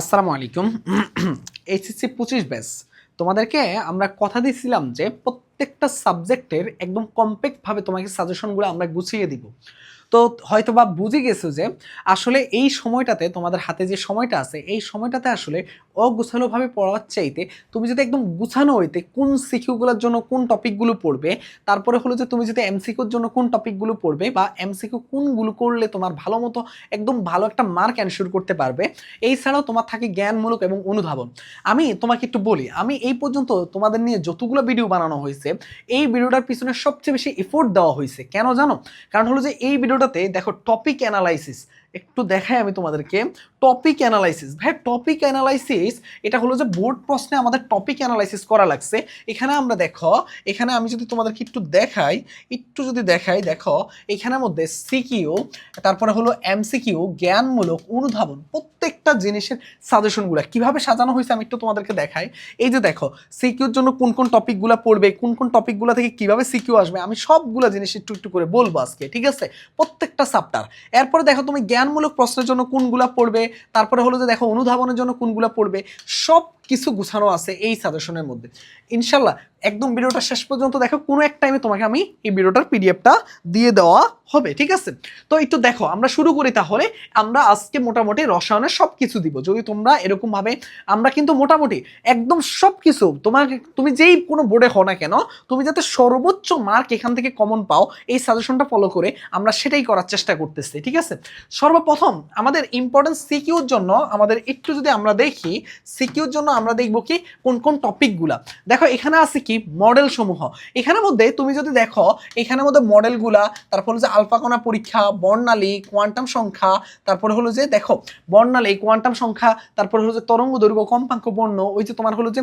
আসসালামু আলাইকুম। এইচএসসি পঁচিশ ব্যাস তোমাদেরকে আমরা কথা দিয়েছিলাম যে প্রত্যেকটা সাবজেক্টের একদম কমপ্যাক্টভাবে তোমাকে সাজেশনগুলো আমরা গুছিয়ে দিব। তো হয়তো বা বুঝে গেছো যে আসলে এই সময়টাতে তোমাদের হাতে যে সময়টা আছে, এই সময়টাতে আসলে অগুছানোভাবে পড়ার চাইতে তুমি যদি একদম গুছানো হইতে কোন সিকিউগুলোর জন্য কোন টপিকগুলো পড়বে, তারপরে হলো যে তুমি যদি এমসিকিউর জন্য কোন টপিকগুলো পড়বে বা এমসিকিউ কোনগুলো করলে তোমার ভালো মতো একদম ভালো একটা মার্ক অ্যানশিওর করতে পারবে, এই ছাড়াও তোমার থাকে জ্ঞানমূলক এবং অনুধাবন। আমি তোমাকে একটু বলি, আমি এই পর্যন্ত তোমাদের নিয়ে যতগুলো ভিডিও বানানো হয়েছে, এই ভিডিওটার পিছনে সবচেয়ে বেশি এফোর্ট দেওয়া হয়েছে। কেন জানো? কারণ হলো যে এই ভিডিওটাতে দেখো টপিক অ্যানালাইসিস একটু দেখাই আমি তোমাদেরকে। টপিক অ্যানালাইসিস ভাই টপিক অ্যানালাইসিস এটা হলো যে বোর্ড প্রশ্নে আমাদের টপিক অ্যানালাইসিস করা লাগছে। এখানে আমরা দেখো, এখানে আমি যদি তোমাদেরকে একটু দেখাই, একটু যদি দেখাই, দেখো, এখানের মধ্যে সিকিউ তারপরে হলো এমসিকিউ জ্ঞানমূলক অনুধাবন, প্রত্যেকটা জিনিসের সাজেশনগুলো কীভাবে সাজানো হয়েছে আমি একটু তোমাদেরকে দেখাই। এই যে দেখো সিকিউর জন্য কোন কোন টপিকগুলো পড়বে, কোন কোন টপিকগুলো থেকে কীভাবে সিকিউ আসবে, আমি সবগুলো জিনিস একটু একটু করে বলব আজকে, ঠিক আছে? প্রত্যেকটা সাপ্টার এরপরে দেখো তুমি জ্ঞানমূলক প্রশ্নের জন্য কোনগুলা পড়বে তারপরে হলো যে দেখো অনুধাবনের জন্য কোনগুলা পড়বে সব কিছু গুছানো আছে এই সাজেশনের মধ্যে। ইনশাল্লাহ একদম ভিডিওটা শেষ পর্যন্ত দেখো, কোনো এক টাইমে তোমাকে আমি এই ভিডিওটার পিডিএফটা দিয়ে দেওয়া হবে, ঠিক আছে? তো একটু দেখো, আমরা শুরু করি তাহলে, আমরা আজকে মোটামুটি রসায়নের সব কিছু দিব। যদি তোমরা এরকমভাবে, আমরা কিন্তু মোটামুটি একদম সব কিছু তোমাকে, তুমি যেই কোনো বোর্ডে হও না কেন, তুমি যাতে সর্বোচ্চ মার্ক এখান থেকে কমন পাও, এই সাজেশনটা ফলো করে আমরা সেটাই করার চেষ্টা করতেছি, ঠিক আছে? সর্বপ্রথম, আমাদের ইম্পর্টেন্ট সিকিউর জন্য, আমাদের একটু যদি আমরা দেখি সিকিউর জন্য আমরা দেখব কি, কোন কোন টপিকগুলা দেখো, এখানে আছে কি মডেল সমূহ। এখানের মধ্যে তুমি যদি দেখো, এখানের মধ্যে মডেলগুলা তারপর হলো যে আলফাকণা পরীক্ষা, বর্ণালী কোয়ান্টাম সংখ্যা, তারপরে হলো যে দেখো, বর্ণালী কোয়ান্টাম সংখ্যা, তারপরে হলো যে তরঙ্গ দৈর্ঘ্য, কম্পাঙ্ক বর্ণ, ওই যে তোমার হলো যে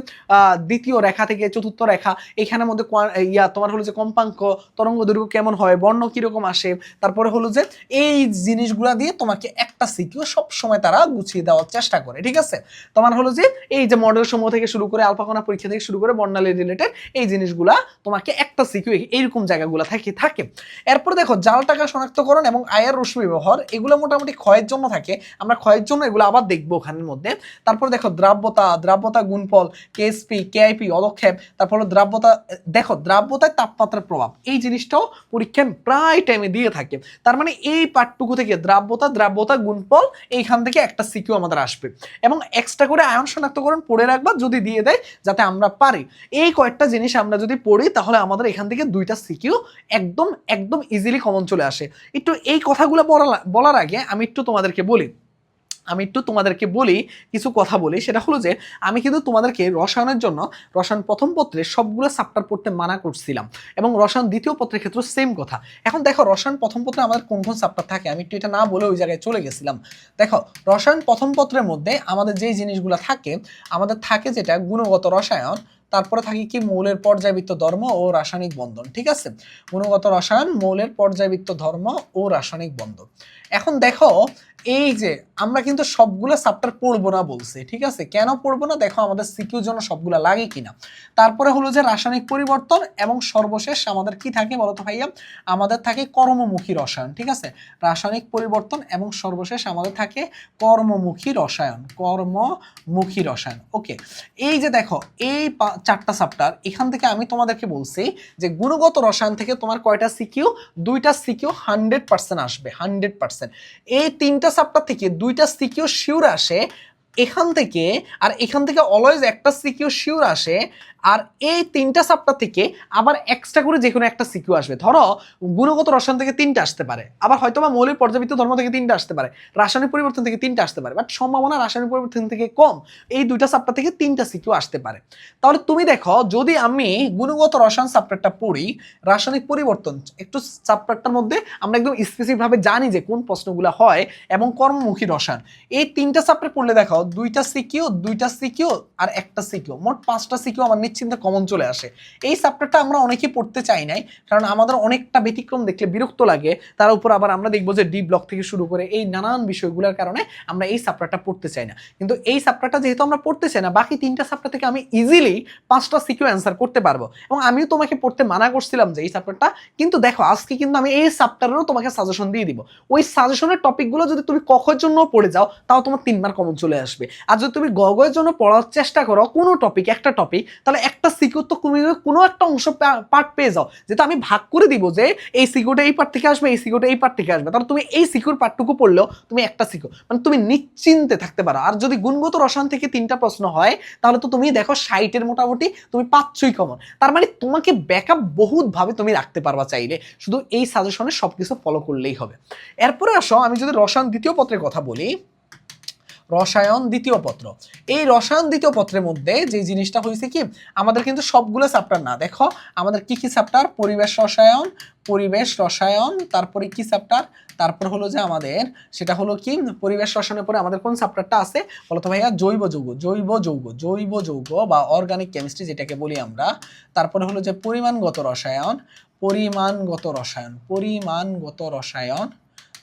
দ্বিতীয় রেখা থেকে চতুর্থ রেখা, এখানের মধ্যে ইয়া, তোমার হলো যে কম্পাঙ্ক, তরঙ্গ দৈর্ঘ্য কেমন হয়, বর্ণ কীরকম আসে, তারপরে হলো যে এই জিনিসগুলা দিয়ে তোমাকে একটা সিকিউ সব সময় তারা গুছিয়ে দেওয়ার চেষ্টা করে, ঠিক আছে? তোমার হলো যে এই যে মডেল সমূহ থেকে শুরু করে আলফাকণা পরীক্ষা থেকে শুরু করে বর্ণালী রিলেটেড এই জিনিসগুলা তোমাকে একটা সিকিউ এইরকম জায়গাগুলো থাকে থাকে। এরপর দেখো, জাল টাকা শনাক্তকরণ এবং আয়ের রশ্মি ব্যবহার, এগুলো মোটামুটি ক্ষয়ের জন্য থাকে। আমরা ক্ষয়ের জন্য এগুলো আবার দেখব ওখানের মধ্যে। তারপর দেখো, দ্রাব্যতা দ্রাব্যতা গুণফল কেএসপি কেআইপি অদক্ষেপ। তারপর দ্রাব্যতা, দেখো, দ্রাব্যতায় তাপমাত্রার প্রভাব। এই জিনিসটাও পরীক্ষায় প্রায় টাইমে দিয়ে থাকে। তার মানে এই পাঠটুকু থেকে দ্রাব্যতা দ্রাব্যতা, গুণফল, এইখান থেকে একটা সিকিউ আমাদের আসবে। এবং এক্সট্রা করে আয়ন শনাক্তকরণ পড়ে রাখবা, যদি দিয়ে দেয়, যাতে আমরা পারি। এই কয়েকটা জিনিস আমরা যদি পড়ি, তাহলে আমাদের এখান থেকে দুইটা সিকিউ একদম একদম ইজিলি কমন চলে আসে। একটু এই কথাগুলো বলা- বলার আগে, আমি একটু তোমাদেরকে বলি। আমি একটু তোমাদেরকে বলি, কিছু কথা বলি। সেটা হলো যে, আমি কিন্তু তোমাদেরকে রসায়নের জন্য রসায়ন প্রথম পত্রে সবগুলো চ্যাপ্টার পড়তে মানা করছিলাম এবং রসায়ন দ্বিতীয় পত্রের ক্ষেত্রে সেম কথা। এখন দেখো, রসায়ন প্রথম পত্রে আমাদের কোন কোন চ্যাপ্টার থাকে? আমি একটু এটা না বলে ওই জায়গায় চলে গেছিলাম। দেখো, রসায়ন প্রথম পত্রের মধ্যে আমাদের যেই জিনিসগুলো থাকে, আমাদের থাকে যেটা গুণগত রসায়ন, তারপরে থাকে কি মৌলের পর্যায়বৃত্ত ধর্ম ও রাসায়নিক বন্ধন, ঠিক আছে? গুণগত রসায়ন, মৌলের পর্যায়বৃত্ত ধর্ম ও রাসায়নিক বন্ধন। এখন দেখো এই যে, আমরা কিন্তু সবগুলো চ্যাপ্টার পড়ব না বলছি, ঠিক আছে? কেন পড়ব না? দেখো আমাদের সিকিউর জন্য সবগুলো লাগে কিনা। তারপরে হলো যে রাসায়নিক পরিবর্তন এবং সর্বশেষ আমাদের কি থাকে বলতো ভাইয়া? আমাদের থাকে কর্মমুখী রসায়ন, ঠিক আছে? রাসায়নিক পরিবর্তন এবং সর্বশেষ আমাদের থাকে কর্মমুখী রসায়ন কর্মমুখী রসায়ন ওকে এই যে দেখো, এই চারটা চ্যাপ্টার এখান থেকে আমি তোমাদেরকে বলছি যে গুণগত রসায়ন থেকে তোমার কয়টা সিকিউ? দুইটা সিকিউ হান্ড্রেড পার্সেন্ট আসবে হান্ড্রেড পার্সেন্ট এই তিনটা চ্যাপ্টার থেকে দুইটা সিকিউ শিওর আসে এখান থেকে, আর এখান থেকে অলওয়েজ একটা সিকিউ শিওর আসে আর এই তিনটা চ্যাপ্টার থেকে আবার এক্সট্রা করে যে কোনো একটা সিকিউ আসবে। ধরো, গুণগত রসায়ন থেকে তিনটা আসতে পারে, আবার হয়তো বা মৌলিক পর্যাবৃত্ত ধর্ম থেকে তিনটা আসতে পারে, রাসায়নিক পরিবর্তন থেকে তিনটা আসতে পারে বাট সম্ভাবনা রাসায়নিক পরিবর্তন থেকে কম, এই দুইটা চ্যাপ্টার থেকে তিনটা সিকিউ আসতে পারে। তাহলে তুমি দেখো, যদি আমি গুণগত রসায়ন চ্যাপ্টারটা পড়ি, রাসায়নিক পরিবর্তন, একটু চ্যাপ্টারটার মধ্যে আমরা একদম স্পেসিফিকভাবে জানি যে কোন প্রশ্নগুলো হয় এবং কর্মমুখী রসায়ন। এই তিনটা চ্যাপ্টার পড়লে দেখো, দুইটা সিকিউ দুইটা সিকিউ আর একটা সিকিউ মোট পাঁচটা সিকিউ আমার নিশ্চিন্তে কমন চলে আসে। এই চ্যাপ্টারটা আমরা অনেকেই পড়তে চাই নাই, কারণ আমাদের অনেকটা ব্যতিক্রম দেখলে বিরক্ত লাগে। তার উপর আবার আমরা দেখব যে ডি ব্লক থেকে শুরু করে এই নানান বিষয়গুলোর কারণে আমরা এই চ্যাপ্টারটা পড়তে চাই না। কিন্তু এই চ্যাপ্টারটা যেহেতু আমরা পড়তে চাই না, বাকি তিনটা চ্যাপ্টার থেকে আমি ইজিলি পাঁচটা সিকিউ অ্যান্সার করতে পারব। এবং আমিও তোমাকে পড়তে মানা করছিলাম যে এই চ্যাপ্টারটা কিন্তু দেখো, আজকে কিন্তু আমি এই চ্যাপ্টারেরও তোমাকে সাজেশন দিয়ে দিব। ওই সাজেশনের টপিকগুলো যদি তুমি কখের জন্য পড়ে যাও, তাও তোমার তিনবার কমন চলে আসবে। আর যদি তুমি গগয়ের জন্য পড়ার চেষ্টা করো, কোনো টপিক একটা টপিক তাহলে একটা সিকিউর তো তুমি কোনো একটা অংশ পার্ট পেয়ে যাও। যেটা আমি ভাগ করে দিব যে এই সিকিউরটা এই পার্ট থেকে আসবে, এই সিকিউরটা এই পার্ট থেকে আসবে। তাহলে তুমি এই সিকিউর পার্টটুকু পড়লেও তুমি একটা সিকিউর মানে তুমি নিশ্চিন্তে থাকতে পারো। আর যদি গুণগত রসায়ন থেকে তিনটা প্রশ্ন হয়, তাহলে তো তুমি দেখো সাইটের মোটামুটি তুমি পাচ্ছই কমন তার মানে তোমাকে ব্যাকআপ বহুতভাবে তুমি রাখতে পারবা চাইলে। শুধু এই সাজেশনে সব কিছু ফলো করলেই হবে। এরপরে আসো, আমি যদি রসায়ন দ্বিতীয় পত্রের কথা বলি রসায়ন দ্বিতীয় পত্র। এই রসায়ন দ্বিতীয় পত্রের মধ্যে যে জিনিসটা হয়েছে কি, আমাদের কিন্তু সবগুলো চ্যাপ্টার না। দেখো, আমাদের কি কি চ্যাপ্টার পরিবেশ রসায়ন পরিবেশ রসায়ন, তারপরে কি চ্যাপ্টার তারপর হলো যে আমাদের, সেটা হলো কি, পরিবেশ রসায়নের পরে আমাদের কোন চ্যাপ্টারটা আছে? বলতো ভাইয়া, জৈব যৌগ জৈব যৌগ জৈব যৌগ বা অর্গানিক কেমিস্ট্রি যেটাকে বলি আমরা। তারপরে হলো যে পরিমাণগত রসায়ন পরিমাণগত রসায়ন পরিমাণগত রসায়ন।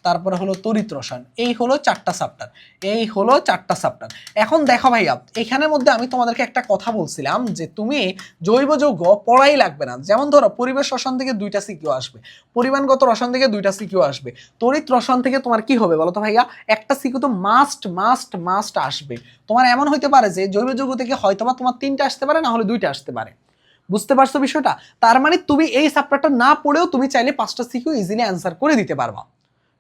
তারপরে হলো তড়িৎ রসায়ন। এই হলো চারটা চ্যাপ্টার এই হলো চারটা চ্যাপ্টার এখন দেখো ভাইয়া, এখানের মধ্যে আমি তোমাদেরকে একটা কথা বলছিলাম যে তুমি জৈব যৌগ পড়াই লাগবে না। যেমন ধরো, পরিবেশ রসায়ন থেকে দুইটা সিকিউ আসবে, পরিমাণগত রসায়ন থেকে দুইটা সিকিউ আসবে, তড়িৎ রসায়ন থেকে তোমার কি হবে বলো তো ভাইয়া? একটা সিকিউ তো মাস্ট মাস্ট মাস্ট আসবে। তোমার এমন হইতে পারে যে জৈব যৌগ থেকে হয়তোবা তোমার তিনটা আসতে পারে না হলে দুইটা আসতে পারে। বুঝতে পারছ বিষয়টা? তার মানে তুমি এই চ্যাপ্টারটা না পড়েও তুমি চাইলে পাঁচটা সিকিউ ইজিলি অ্যান্সার করে দিতে পারবা।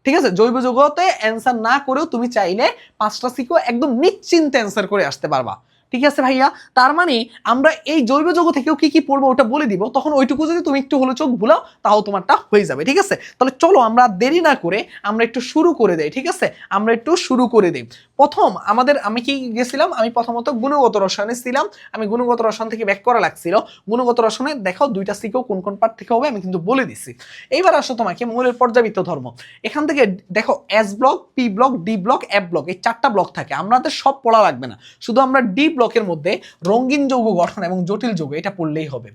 ঠিক আছে? জৈব যৌগতে অ্যান্সার না করেও তুমি চাইলে পাঁচটা সিকো একদম নিশ্চিন্তে অ্যান্সার করে আসতে পারবা। ঠিক আছে ভাইয়া? তার মানে আমরা এই জৈব যৌগ থেকেও কি কি পড়ব ওটা বলে দিব, তখন ওইটুকু যদি তুমি একটু হলো চোখ ভুলাও, তাও তোমারটা হয়ে যাবে, ঠিক আছে? তাহলে চলো আমরা দেরি না করে আমরা একটু শুরু করে দেই, ঠিক আছে? আমরা একটু শুরু করে দিই। প্রথম আমাদের, আমি কি গেছিলাম? আমি প্রথমত গুণগত রসায়নে ছিলাম। আমি গুণগত রসায়ন থেকে ব্যাক করা লাগছিল। গুণগত রসায়নে দেখো দুইটা সিকেও কোন কোন পার্ট থেকে হবে, আমি কিন্তু বলে দিছি। এইবার আসো তোমাকে মূলের পর্যাবৃত্ত ধর্ম। এখান থেকে দেখো S block P block D block F block এই চারটা ব্লক থাকে। আমাদের সব পড়া লাগবে না। শুধু আমরা ডি ব্লকের মধ্যে রঙিন যৌগ গঠন এবং জটিল যৌগ এটা পড়লেই হবে।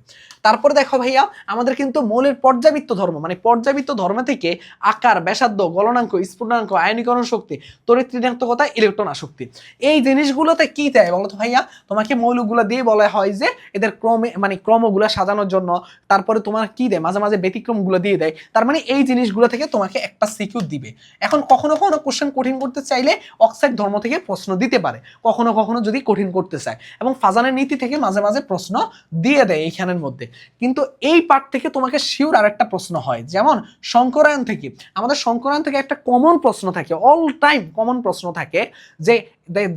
তারপরে দেখো ভাইয়া, আমাদের কিন্তু মৌলের পর্যাবৃত্ত ধর্ম মানে পর্যাবৃত্ত ধর্ম থেকে আকার, ব্যাসার্ধ, গলনাঙ্ক স্ফুটনাঙ্ক আয়নীকরণ শক্তি, তড়িৎ ঋণাত্মকতা ইলেকট্রন আসক্তি। এই জিনিসগুলোতে কি দেয় বলো তো ভাইয়া? তোমাকে মৌলগুলো দিয়ে বলা হয় যে এদের ক্রমে মানে ক্রমগুলো সাজানোর জন্য তারপরে তোমার কি দেয়? মাঝে মাঝে ব্যতিক্রমগুলো দিয়ে দেয়। তার মানে এই জিনিসগুলো থেকে তোমাকে একটা সিকিউর দিবে। এখন কখনো কখনো কোশ্চেন কঠিন করতে চাইলে অক্সাইড ধর্ম থেকে প্রশ্ন দিতে পারে। কখনো কখনো যদি কঠিন করতে চায়। এবং ফাজানের নীতি থেকে মাঝে মাঝে প্রশ্ন দিয়ে দেয় এইখানের মধ্যে। কিন্তু এই পার্ট থেকে তোমাকে শিওর আরেকটা প্রশ্ন হয়। যেমন শঙ্করায়ন থেকে। আমাদের শঙ্করায়ন থেকে একটা কমন প্রশ্ন থাকে। অল টাইম কমন প্রশ্ন থাকে যে দে-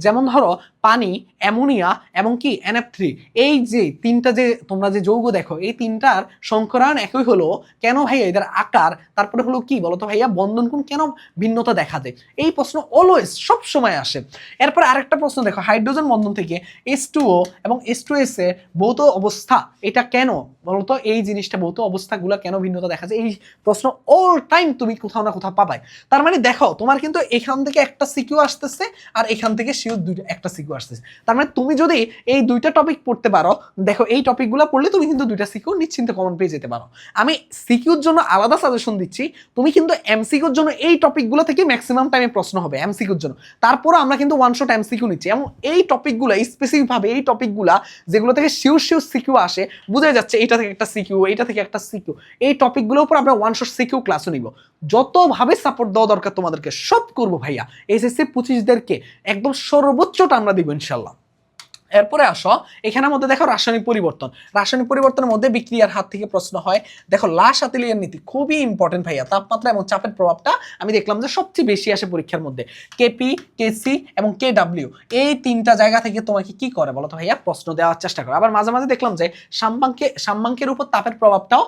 যেমন ধরো পানি, অ্যামোনিয়া এবং কি এনএফ থ্রি এই যে তিনটা যে, তোমরা যে যৌগ দেখো, এই তিনটার সংকরায়ন একই হলো কেন ভাইয়া এদের আকার? তারপরে হলো কি বলতো ভাইয়া? বন্ধন কোণ কেন ভিন্নতা দেখা দেয়? এই প্রশ্ন অলওয়েজ সব সময় আসে। এরপর আরেকটা প্রশ্ন দেখো, হাইড্রোজেন বন্ধন থেকে এস টুও এবং এস টু এস এ ভৌত অবস্থা, এটা কেন? বলতো এই জিনিসটা ভৌত অবস্থাগুলো কেন ভিন্নতা দেখা যায়? এই প্রশ্ন অল টাইম তুমি কোথাও না কোথাও পাবাই। তার মানে দেখো, তোমার কিন্তু এখান থেকে একটা সিকিউ আসতেছে আর এখান থেকে শিওর দুইটা, একটা সিকিউ আসতেছে। তার মানে তুমি যদি এই দুইটা টপিক পড়তে পারো, দেখো এই টপিকগুলো পড়লে তুমি কিন্তু দুইটা সিকিউ নিশ্চিন্তে কমন পেয়ে যেতে পারো। আমি সিকিউর জন্য আলাদা সাজেশন দিচ্ছি, তুমি কিন্তু এমসিকিউর জন্য এই টপিকগুলো থেকে ম্যাক্সিমাম টাইমে প্রশ্ন হবে এমসিকিউর জন্য। তারপরে আমরা কিন্তু ওয়ান শট এমসিকিউ নিচ্ছি। এবং এই টপিকগুলো স্পেসিফিকভাবে এই টপিকগুলা যেগুলো থেকে শিওর শিওর সিকিউ আসে বোঝা যাচ্ছে এটা থেকে একটা সিকিউ এটা থেকে একটা সিকিউ এই টপিকগুলোর উপর আমরা ওয়ান শট সিকিউ ক্লাসও নিব। যতভাবে সাপোর্ট দেওয়া দরকার তোমাদেরকে, সব করব ভাইয়া। এসএসসি পঁচিশদেরকে, একদম সর্বোচ্চটা আমরা দিব ইনশাল্লাহ। এরপরে আসো, এখানের মধ্যে দেখো রাসায়নিক পরিবর্তন। রাসায়নিক পরিবর্তনের মধ্যে বিক্রিয়ার হাত থেকে প্রশ্ন হয়, দেখো লাশ আতিলিয়ার নীতি খুবই ইম্পর্টেন্ট ভাইয়া, তাপমাত্রা এবং চাপের প্রভাবটা আমি দেখলাম যে সবচেয়ে বেশি আসে পরীক্ষার মধ্যে। কেপি কেসি এবং কে ডাব্লিউ এই তিনটা জায়গা থেকে তোমাকে কি করে বলো তো ভাইয়া? প্রশ্ন দেওয়ার চেষ্টা করো। আবার মাঝে মাঝে দেখলাম যে সাম্যাঙ্কে, সাম্যাঙ্কের উপর তাপের প্রভাবটাও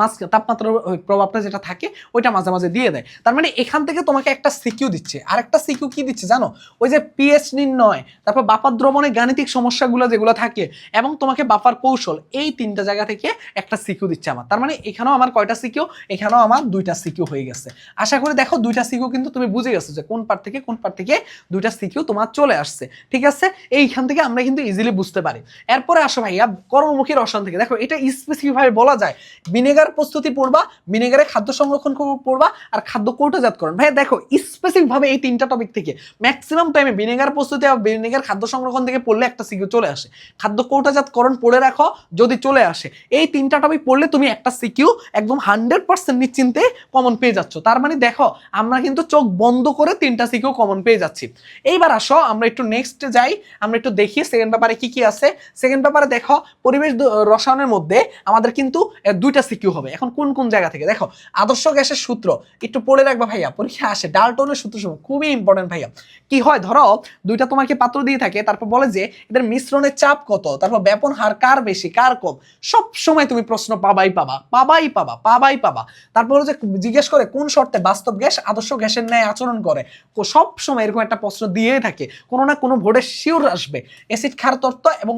মাঝ তাপমাত্রার প্রভাবটা যেটা থাকে, ওইটা মাঝে মাঝে দিয়ে দেয়। তার মানে এখান থেকে তোমাকে একটা সিকিউ দিচ্ছে। আর একটা সিকিউ কি দিচ্ছে জানো? ওই যে পিএইচ নির্ণয়, তারপর বাপার দ্রবণের গাণিতিক সমস্যাগুলো যেগুলো থাকে এবং তোমাকে বাফার কৌশল এই তিনটা জায়গা থেকে একটা সিকিউ দিচ্ছে আমার। তার মানে এখানেও আমার কয়টা সিকিউ এখানেও আমার দুইটা সিকিউ হয়ে গেছে। আশা করি দেখো দুইটা সিকিউ কিন্তু তুমি বুঝে গেছো যে কোন পার থেকে কোন পার থেকে দুইটা সিকিউ তোমার চলে আসছে। ঠিক আছে? এইখান থেকে আমরা কিন্তু ইজিলি বুঝতে পারি। এরপরে আসো ভাইয়া কর্মমুখী রসায়ন থেকে। দেখো এটা স্পেসিফিক ভাবে বলা যায়। ভিনেগার প্রস্তুতি পড়বা, ভিনেগারে খাদ্য সংরক্ষণ পড়বা আর খাদ্য কৌটাজাতকরণ ভাইয়া দেখো স্পেসিফিক ভাবে এই তিনটা টপিক থেকে ম্যাক্সিমাম টাইমে ভিনেগার প্রস্তুতি আর ভিনেগার খাদ্য সংরক্ষণ থেকে পড়লে একটা সিকিউ চলে আসে। খাদ্য কৌটাজাতকরণ পড়ে রাখো, যদি চলে আসে। এই তিনটা টপিক পড়লে তুমি একটা সিকিউ একদম হান্ড্রেড পার্সেন্ট নিশ্চিন্তে কমন পেয়ে যাচ্ছ। তার মানে দেখো, আমরা কিন্তু চোখ বন্ধ করে তিনটা সিকিউ কমন পেয়ে যাচ্ছি। এইবার আসো, আমরা একটু নেক্সট যাই, আমরা একটু দেখি সেকেন্ড পেপারে কি কি আছে। সেকেন্ড পেপারে দেখো, পরিবেশ রসায়নের মধ্যে আমাদের কিন্তু দুইটা সিকিউ হবে। এখন কোন কোন জায়গা থেকে? দেখো, আদর্শ গ্যাসের সূত্র, একটু পড়ে রাখবা ভাইয়া, পরীক্ষা আসে। ডালটনের সূত্র সময় খুবই ইম্পর্টেন্ট ভাইয়া। কি হয়, ধরো, দুইটা তোমাকে পাত্র দিয়ে থাকে, তারপর বলে যে এদের মিশ্রণের চাপ কত? তারপর ব্যাপন হার কার বেশি? কার কম? সব সময় তুমি প্রশ্ন পাবাই পাবা। পাবাই পাবা পাবাই পাবা। তারপর যে জিজ্ঞেস করে কোন শর্তে বাস্তব গ্যাস আদর্শ গ্যাসের ন্যায় আচরণ করে? সব সময় এরকম একটা প্রশ্ন দিয়েই থাকে। কোনো না কোনো ভোটে শিওর আসবে। অ্যাসিড ক্ষার তত্ত্ব এবং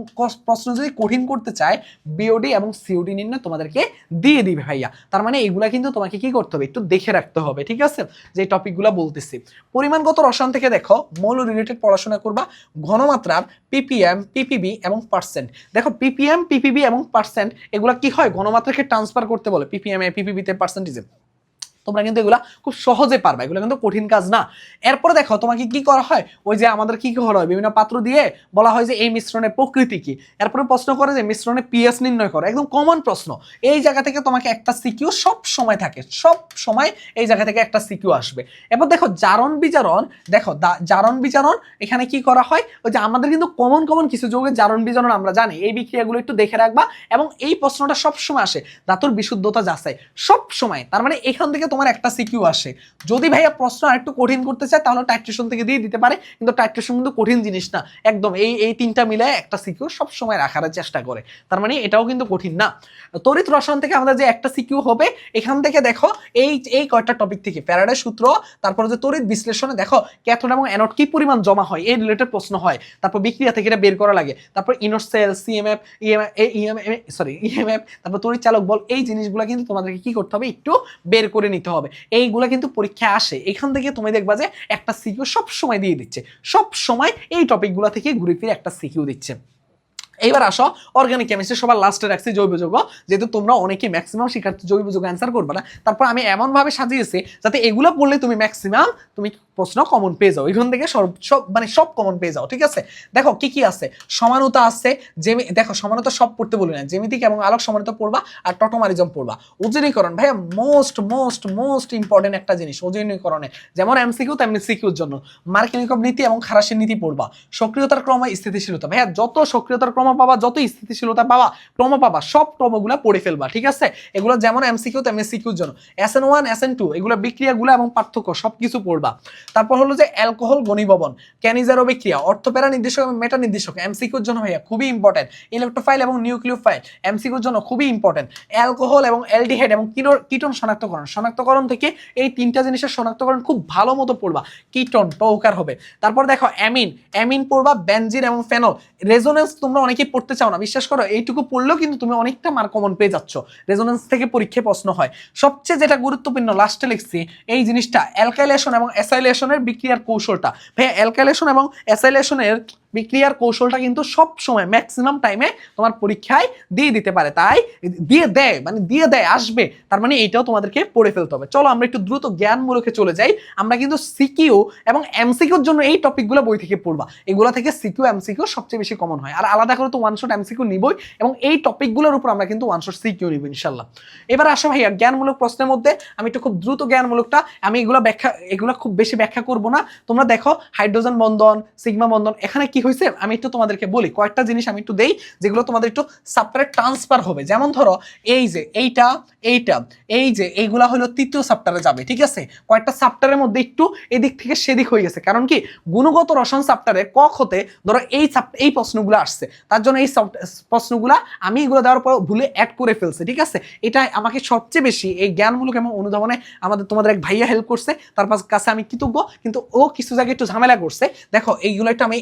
প্রশ্ন যদি কঠিন করতে চায় বিওডি এবং সিওডি নির্ণয় তোমাদেরকে দিয়ে দিবে ভাইয়া। তার মানে এগুলা কিন্তু তোমাকে কি করতে হবে? একটু দেখে রাখতে হবে, ঠিক আছে? যে টপিকগুলো বলতেছি। পরিমাণগত রসায়ন থেকে দেখো, মৌল রিলেটেড পড়াশোনা করবা, ঘনমাত্রার পিপিএম পিপিবি এবং পার্সেন্ট দেখো পিপিএম পিপিবি এবং পার্সেন্ট এগুলা কি হয়? গণমাত্রাকে ট্রান্সফার করতে বলে পিপিএম এ পিপিবিতে পার্সেন্টেজে তোমরা কিন্তু এগুলা খুব সহজে পারবা, এগুলো কিন্তু কঠিন কাজ না। এরপরে দেখো, তোমাকে কি করা হয়? ওই যে আমাদের কি করা হয়? বিভিন্ন পাত্র দিয়ে বলা হয় যে এই মিশ্রণের প্রকৃতি কি? এরপরে প্রশ্ন করে যে মিশ্রণে পিএস নির্ণয় করো। একদম কমন প্রশ্ন। এই জায়গা থেকে তোমাকে একটা সিকিউ সব সময় থাকে, সব সময় এই জায়গা থেকে একটা সিকিউ আসবে। এরপর দেখো, জারণ বিজারণ, দেখো জারণ বিজারণ, এখানে কি করা হয়? ওই যে আমাদের কিন্তু কমন কমন কিছু যৌগের জারণ বিজারণ আমরা জানি। এই বিক্রিয়াগুলো একটু দেখে রাখবা এবং এই প্রশ্নটা সব সময় আসে। ধাতুর বিশুদ্ধতা যাচাই। সব সময়, তার মানে এখান থেকে তোমার একটা সিকিউ আসে। যদি ভাইয়া প্রশ্ন আরেকটু কঠিন করতে চায়, তাহলে টাইট্রেশন থেকে দিয়ে দিতে পারে, কিন্তু টাইট্রেশন কিন্তু কঠিন জিনিস না। একদম এই এই তিনটা মিলে একটা সিকিউ সব সময় রাখার চেষ্টা করে। তার মানে এটাও কিন্তু কঠিন না। তড়িৎ রসায়ন থেকে আমাদের যে একটা সিকিউ হবে, এখান থেকে দেখো, এই এই কয়টা টপিক থেকে প্যারাডাই সূত্র, তারপর যে তড়িৎ বিশ্লেষণে দেখো ক্যাথোড এবং অ্যানোড কি পরিমাণ জমা হয় এই রিলেটেড প্রশ্ন হয়। তারপর বিক্রিয়া থেকে এটা বের করা লাগে। তারপর ইনোসেল সিএমএফ ইএমএফ সরি ইএমএফ তারপর তড়িৎ চালক বল, এই জিনিসগুলো কিন্তু তোমাদেরকে কি করতে হবে, একটু বের করে নিতে হবে। এইগুলো কিন্তু পরীক্ষা আসে। এখান থেকে তুমি দেখবা যে একটা সিকিউ সব সময় দিয়ে দিচ্ছে। সব সময় এই টপিকগুলো থেকে ঘুরে ফিরে একটা সিকিউ দিচ্ছে। এইবার আসো অর্গানিক কেমিস্ট্রি সবার লাস্টে রাখছি জৈব যৌগ। যেহেতু তোমরা অনেকেই ম্যাক্সিমাম শিক্ষার্থী জৈব যৌগ অ্যান্সার করবে না, তারপর আমি এমনভাবে সাজিয়েছি যাতে এগুলো পড়লে তুমি ম্যাক্সিমাম তুমি প্রশ্ন কমন পেয়ে যাও। এখান থেকে সব সব মানে সব কমন পেয়ে যাও, ঠিক আছে? দেখো কি কি আছে? সমানতা আছে জেমি দেখো সমানতা সব পড়তে বলি না, জ্যামিতিক এবং আলোক সমানতা পড়বা আর টটোমারিজম পড়বা। উজনীকরণ, ভাইয়া মোস্ট মোস্ট মোস্ট ইম্পর্টেন্ট একটা জিনিস, উজনীকরণে। যেমন এমসিকিউ তেমনি সিকিউর জন্য। মার্কিনিকব নীতি এবং খারাসের নীতি পড়বা। সক্রিয়তার ক্রম স্থিতিশীলতা, ভাইয়া যত সক্রিয়তার ক্রম পাবা যত স্থিতিশীলতা পাবা ক্রম পাবা, সব ক্রমগুলো পড়ে ফেলবা, ঠিক আছে? এগুলো যেমন এমসিকিউ তেমনি সিকিউর জন্য। S N one S N two এগুলো বিক্রিয়াগুলো এবং পার্থক্য সব কিছু পড়বা। তারপর হলো যে অ্যালকোহল ঘনীভবন ক্যানিজারো বিক্রিয়া অর্থপ্যারা নির্দেশক এবং মেটা নির্দেশক এমসিকিউর জন্য ভাইয়া খুবই ইম্পর্টেন্ট ইলেকট্রোফাইল এবং নিউক্লিওফাইল এমসিকিউর জন্য খুবই ইম্পর্টেন্ট অ্যালকোহল এবং অ্যালডিহাইড এবং কিটোন শনাক্তকরণ শনাক্তকরণ থেকে এই তিনটা জিনিসের শনাক্তকরণ খুব ভালো মতো পড়বা। কিটোন টৌকার হবে। তারপর দেখো অ্যামিন অ্যামিন পড়বা বেনজিন এবং ফেনল রেজোনেন্স তোমরা অনেকেই পড়তে চাও না, বিশ্বাস করো, এইটুকু পড়লেও কিন্তু তুমি অনেকটা মার্ক কমন পেয়ে যাচ্ছ। রেজোনেন্স থেকে পরীক্ষায় প্রশ্ন হয়। সবচেয়ে যেটা গুরুত্বপূর্ণ লাস্টে লিখছি, এই জিনিসটা অ্যালকাইলেশন এবং অ্যাসাইলেশনের বিক্রিয়ার কৌশলটা। ভাইয়া অ্যালকাইলেশন এবং অ্যাসাইলেশনের বিক্রিয়ার কৌশলটা কিন্তু সব সময় ম্যাক্সিমাম টাইমে তোমার পরীক্ষায় দিয়ে দিতে পারে। তাই দিয়ে দেয় মানে দিয়ে দেয়, আসবে, তার মানে এইটাও তোমাদেরকে পড়ে ফেলতে হবে। চলো আমরা একটু দ্রুত জ্ঞানমূলকে চলে যাই। আমরা কিন্তু সিকিউ এবং এমসিকিউর জন্য এই টপিকগুলো বই থেকে পড়বা। এগুলো থেকে সিকিউ এমসিকিউ সবচেয়ে বেশি কমন হয়। আর আলাদা করে তো ওয়ান শট এমসিকিউ নিবই এবং এই টপিকগুলোর উপর আমরা কিন্তু ওয়ান শট সিকিউ নিব, ইনশাল্লাহ। এবার আসো ভাইয়া, জ্ঞানমূলক প্রশ্নের মধ্যে। আমি একটু খুব দ্রুত জ্ঞানমূলকটা, আমি এগুলো ব্যাখ্যা, এগুলো খুব বেশি ব্যাখ্যা করব না। তোমরা দেখো হাইড্রোজেন বন্ধন সিগমা বন্ধন, এখানে কি হয়েছে আমি একটু তোমাদেরকে বলি, কয়েকটা জিনিস আমি একটু দেই, যেগুলো তোমাদের একটু সাপ্টারে ট্রান্সফার হবে। যেমন ধরো, এই যে, এইটা এইটা, এই যে, এইগুলা হলো তৃতীয় সাপ্টারে যাবে, ঠিক আছে? কয়েকটা সাপ্টারের মধ্যে একটু এদিক থেকে সেদিক হয়ে গেছে। কারণ কি? গুণগত রসায়ন সাপ্টারে কক হতে ধরো এই এই প্রশ্নগুলো আসছে। তার জন্য এই প্রশ্নগুলা আমি এগুলো দেওয়ার পর ভুলে অ্যাড করে ফেলছে, ঠিক আছে? এটা আমাকে সবচেয়ে বেশি এই জ্ঞানমূলক এবং অনুধাবনে আমাদের তোমাদের এক ভাইয়া হেল্প করছে। তার কাছে আমি কৃতজ্ঞ, কিন্তু ও কিছু জায়গায় একটু ঝামেলা করছে। দেখো, এইগুলো একটু আমি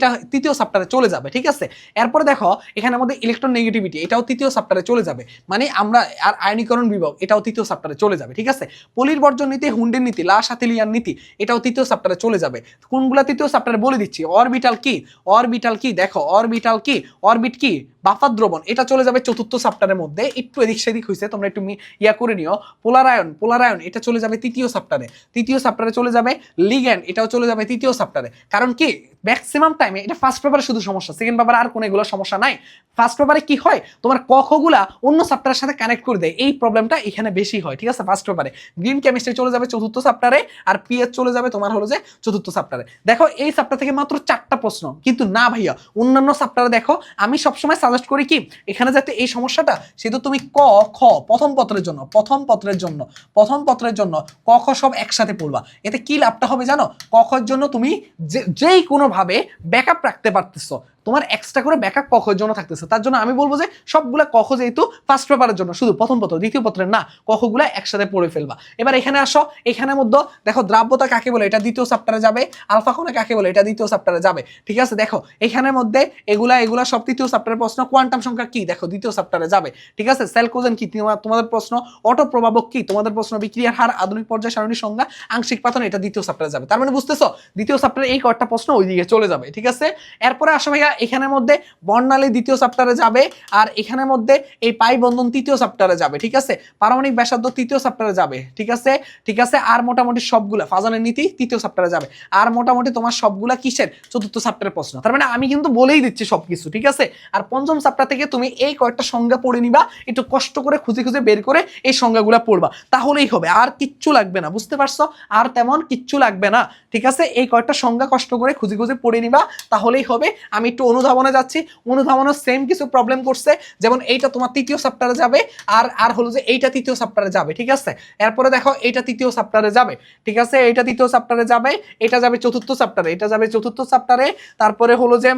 এটা তৃতীয় সাপ্টারে চলে যাবে, ঠিক আছে? এরপরে দেখো, এখানে আমাদের ইলেকট্রন নেগেটিভিটি এটাও তৃতীয় সাপ্টারে চলে যাবে। মানে আমরা আর আয়নীকরণ বিভাগ এটাও তৃতীয় সাপ্টারে চলে যাবে, ঠিক আছে? পলির বর্জন নীতি, হুন্ডের নীতি, লা সাথিলিয়ার নীতি, এটাও তৃতীয় সাপ্টারে চলে যাবে। কোনগুলা তৃতীয় সাপ্টারে বলে দিচ্ছি? অরবিটাল কি? অরবিটাল কি? দেখো অরবিটাল কি? অরবিট কি? বাফার দ্রবণ, এটা চলে যাবে চতুর্থ সাপ্টারের মধ্যে। একটু এদিক সেদিক হয়েছে তোমরা একটু ইয়া করে নিও। পোলারায়ন পোলারায়ন, এটা চলে যাবে তৃতীয় সাপ্টারে তৃতীয় সাপ্টারে চলে যাবে লিগ্যান্ড, এটাও চলে যাবে তৃতীয় সাপ্টারে কারণ কি? ম্যাক্সিমাম টাইমে এটা ফার্স্ট পেপারে শুধু সমস্যা সেকেন্ড পেপারে আর কোনো এগুলো সমস্যা নাই। ফার্স্ট পেপারে কি হয়? তোমার কখগুলা অন্য সাপ্টারের সাথে কানেক্ট করে দেয়। এই প্রবলেমটা এখানে বেশি হয়, ঠিক আছে? ফার্স্ট পেপারে গ্রিন কেমিস্ট্রি চলে যাবে চতুর্থ সাপ্টারে আর পিএইচ চলে যাবে তোমার হলো যে চতুর্থ সাপ্টারে দেখো, এই সাপ্টার থেকে মাত্র চারটা প্রশ্ন, কিন্তু না ভাইয়া, অন্যান্য সাপ্টারে দেখো, আমি সবসময় সাজেস্ট করি কি, এখানে যাতে এই সমস্যাটা, সেটা তুমি ক, খ, প্রথম পত্রের জন্য, প্রথম পত্রের জন্য, প্রথম পত্রের জন্য ক, খ সব একসাথে পড়বা। এতে কি লাভটা হবে জানো? ক খর জন্য তুমি যে, যেই কোনোভাবে ব্যাকআপ রাখতে পারতেছো। তোমার এক্সট্রা করে ব্যাকআপ কখের জন্য থাকতেছে। তার জন্য আমি বলব যে সবগুলা কখ যেহেতু ফার্স্ট পেপারের জন্য, শুধু প্রথম পত্র, দ্বিতীয় পত্রের না কখগুলা একসাথে পড়ে ফেলবা। এবার এখানে আসো, এখানের মধ্যে দেখো দ্রাব্যতা কাকে বলে? এটা দ্বিতীয় সাপ্টারে যাবে। আলফা কোণে কাকে বলে? এটা দ্বিতীয় সাপ্টারে যাবে। ঠিক আছে, দেখো, এখানের মধ্যে এগুলা এগুলা সব তৃতীয় সাপ্টারের প্রশ্ন। কোয়ান্টাম সংখ্যা কি? দেখো, দ্বিতীয় সাপ্টারে যাবে। ঠিক আছে সেল কোজেন কি? তোমাদের প্রশ্ন অটো প্রভাবক কি? তোমাদের প্রশ্ন, বিক্রিয়ার হার, আধুনিক পর্যায়ে, সারণী সংজ্ঞা, আংশিক পাতন এটা দ্বিতীয় সাপ্টারে যাবে। তার মানে বুঝতেছো? দ্বিতীয় সাপ্টারে এই কয়েকটা প্রশ্ন ওইদিকে চলে যাবে। ঠিক আছে? এরপরে আসো ভাইয়া এখানের মধ্যে বর্ণালী দ্বিতীয় সাপ্টারে যাবে, আর এখানের মধ্যে এই পাই বন্ধন তৃতীয় সাপ্টারে যাবে, ঠিক আছে? পারমাণিক ব্যাসার্ধ তৃতীয় সাপ্টারে যাবে, ঠিক আছে? ঠিক আছে? আর মোটামুটি সবগুলা, ফাজানের নীতি তৃতীয় সাপ্টারে যাবে। আর মোটামুটি তোমার সবগুলা কিসের? চতুর্থ সাপ্টারের প্রশ্ন। তার মানে আমি কিন্তু বলেই দিচ্ছি সবকিছু, ঠিক আছে? আর পঞ্চম সাপ্টার থেকে তুমি এই কয়েকটা সংজ্ঞা পড়ে নিবা, একটু কষ্ট করে খুঁজে খুঁজে বের করে এই সংজ্ঞাগুলা পড়বা, তাহলেই হবে। আর কিচ্ছু লাগবে না, বুঝতে পারছ? আর তেমন কিচ্ছু লাগবে না, ঠিক আছে? এই কয়েকটা সংজ্ঞা কষ্ট করে খুঁজে খুঁজে পড়ে নিবা, তাহলেই হবে। আমি একটু অনুধাবনে যাচ্ছি। অনুধাবনের সেম কিছু প্রবলেম করছে। যেমন এইটা তোমার তৃতীয় চ্যাপ্টারে যাবে আর আর হলো যে এইটা তৃতীয় চ্যাপ্টারে যাবে, ঠিক আছে? এরপরে দেখো এইটা তৃতীয় চ্যাপ্টারে যাবে, ঠিক আছে? এইটা তৃতীয় চ্যাপ্টারে যাবে, এটা যাবে চতুর্থ চ্যাপ্টারে এটা যাবে চতুর্থ চ্যাপ্টারে তারপরে হলো যে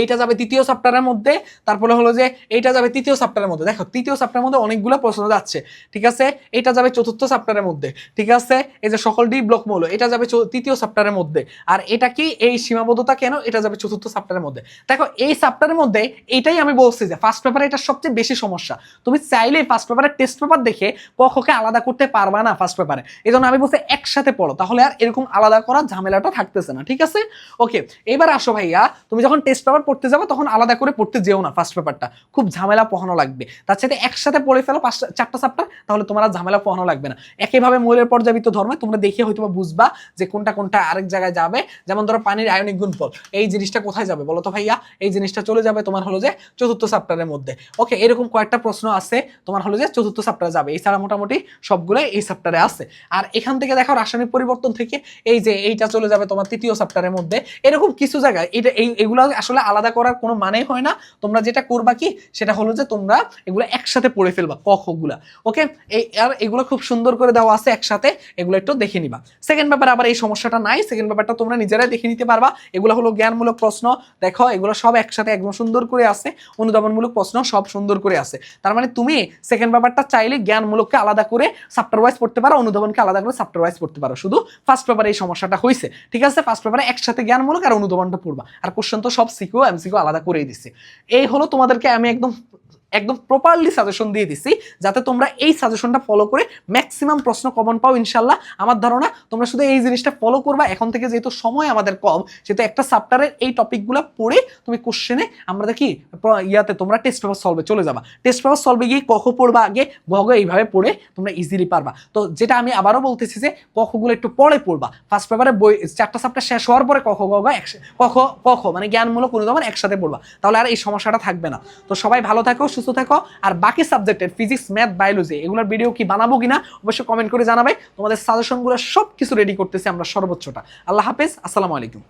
এইটা যাবে তৃতীয় সাপ্টারের মধ্যে, তারপরে হলো যে এইটা যাবে তৃতীয় সাপ্টারের মধ্যে। দেখো, তৃতীয় সাপ্টারের মধ্যে অনেকগুলো প্রশ্ন যাচ্ছে, ঠিক আছে? এটা যাবে চতুর্থ সাপ্টারের মধ্যে, ঠিক আছে? এই যে সকল ডি ব্লক মৌল, এটা যাবে তৃতীয় সাপ্টারের মধ্যে। আর এটা কি এই সীমাবদ্ধতা কেন? এটা যাবে চতুর্থ সাপ্টারের মধ্যে। দেখো, এই সাপ্টারের মধ্যে এটাই আমি বলছি যে ফার্স্ট পেপারে এটা সবচেয়ে বেশি সমস্যা। তুমি চাইলেই ফার্স্ট পেপারের টেস্ট পেপার দেখে কখকে আলাদা করতে পারবা না ফার্স্ট পেপারে এই জন্য আমি বলছি একসাথে পড়ো, তাহলে আর এরকম আলাদা করা ঝামেলাটা থাকতেছে না, ঠিক আছে? ওকে এবার আসো ভাইয়া, তুমি যখন টেস্ট পেপার পড়তে যাব, তখন আলাদা করে পড়তে যেও না ফার্স্ট পেপারটা খুব ঝামেলা পোহানো লাগবে। তার সাথে একসাথে পড়ে ফেলো পাঁচটা চারটা চাপ্টার তাহলে তোমার আর ঝামেলা পোহানো লাগবে না। একইভাবে মৌলের পর্যাবৃত্ত ধর্মে, তোমরা দেখে হয়তো বুঝবা যে কোনটা কোনটা আরেক জায়গায় যাবে। যেমন ধরো পানির আয়নিক গুণফল, এই জিনিসটা কোথায় যাবে বলো তো ভাইয়া? এই জিনিসটা চলে যাবে তোমার হলো যে চতুর্থ চাপ্টারের মধ্যে। ওকে এরকম কয়েকটা প্রশ্ন আছে, তোমার হলো যে চতুর্থ চাপ্টারে যাবে। এছাড়া মোটামুটি সবগুলোই এই চাপ্টারে আছে। আর এখান থেকে দেখো রাসায়নিক পরিবর্তন থেকে, এই যে এইটা চলে যাবে তোমার তৃতীয় চাপ্টারের মধ্যে। এরকম কিছু জায়গায়, এটা এই, এগুলো আসলে আলাদা করার কোনো মানে হয় না। তোমরা যেটা করবা কি, সেটা হলো যে তোমরা এগুলো একসাথে পড়ে ফেলবা কখগুলা ওকে? এই আর এগুলো খুব সুন্দর করে দেওয়া আছে একসাথে, এগুলো একটু দেখে নিবা। সেকেন্ড ব্যাপারে আবার এই সমস্যাটা নাই সেকেন্ড ব্যাপারটা তোমরা নিজেরাই দেখে নিতে পারবা। এগুলো হলো জ্ঞানমূলক প্রশ্ন, দেখো, এগুলো সব একসাথে একদম সুন্দর করে আছে, অনুধাবনমূলক প্রশ্ন সব সুন্দর করে আছে। তার মানে তুমি সেকেন্ড ব্যাপারটা চাইলে জ্ঞানমূলককে আলাদা করে চ্যাপ্টার ওয়াইজ পড়তে পারো, অনুধাবনকে আলাদা করে চ্যাপ্টার ওয়াইজ পড়তে পারো। শুধু ফার্স্ট পেপারে এই সমস্যাটা হয়েছে ঠিক আছে? ফার্স্ট পেপারে একসাথে জ্ঞানমূলক আর অনুধাবনটা পড়বা। আর কোশ্চেন তো সব সিকিউ এমসিকিউ আলাদা করেই দিচ্ছে এই হলো তোমাদেরকে আমি একদম একদম প্রপারলি সাজেশন দিয়ে দিছি, যাতে তোমরা এই সাজেশনটা ফলো করে ম্যাক্সিমাম প্রশ্ন কমন পাও, ইনশাল্লাহ। আমার ধারণা, তোমরা শুধু এই জিনিসটা ফলো করবা, এখন থেকে যেহেতু সময় আমাদের কম, সেহেতু একটা সাপ্টারের এই টপিকগুলো পড়ে তুমি কোশ্চেনে আমরা দেখি, প্র- ইয়াতে তোমরা টেস্ট পেপার সলভে চলে যাবা। টেস্ট পেপার সলভে গিয়ে কখ পড়বা আগে গগ এইভাবে পড়ে তোমরা ইজিলি পারবা। তো যেটা আমি আবারও বলতেছি যে কখগুলো একটু পরে পড়বা। ফার্স্ট পেপারে বই চারটা সাপ্টার শেষ হওয়ার পরে কখ গগ একসাথে কখ কখ মানে জ্ঞানমূলক অনুধাবন একসাথে পড়বা। তাহলে আর এই সমস্যাটা থাকবে না। তো সবাই ভালো থাকো সুস্থ থাকো। আর বাকি সাবজেক্টের ফিজিক্স ম্যাথ বায়োলজি এগুলোর ভিডিও কি বানাবো কিনা অবশ্যই কমেন্ট করে জানাবে। তোমাদের সাজেশনগুলো সব কিছু রেডি করতেছি আমরা সর্বোচ্চটা। আল্লাহ হাফেজ, আসসালামু আলাইকুম।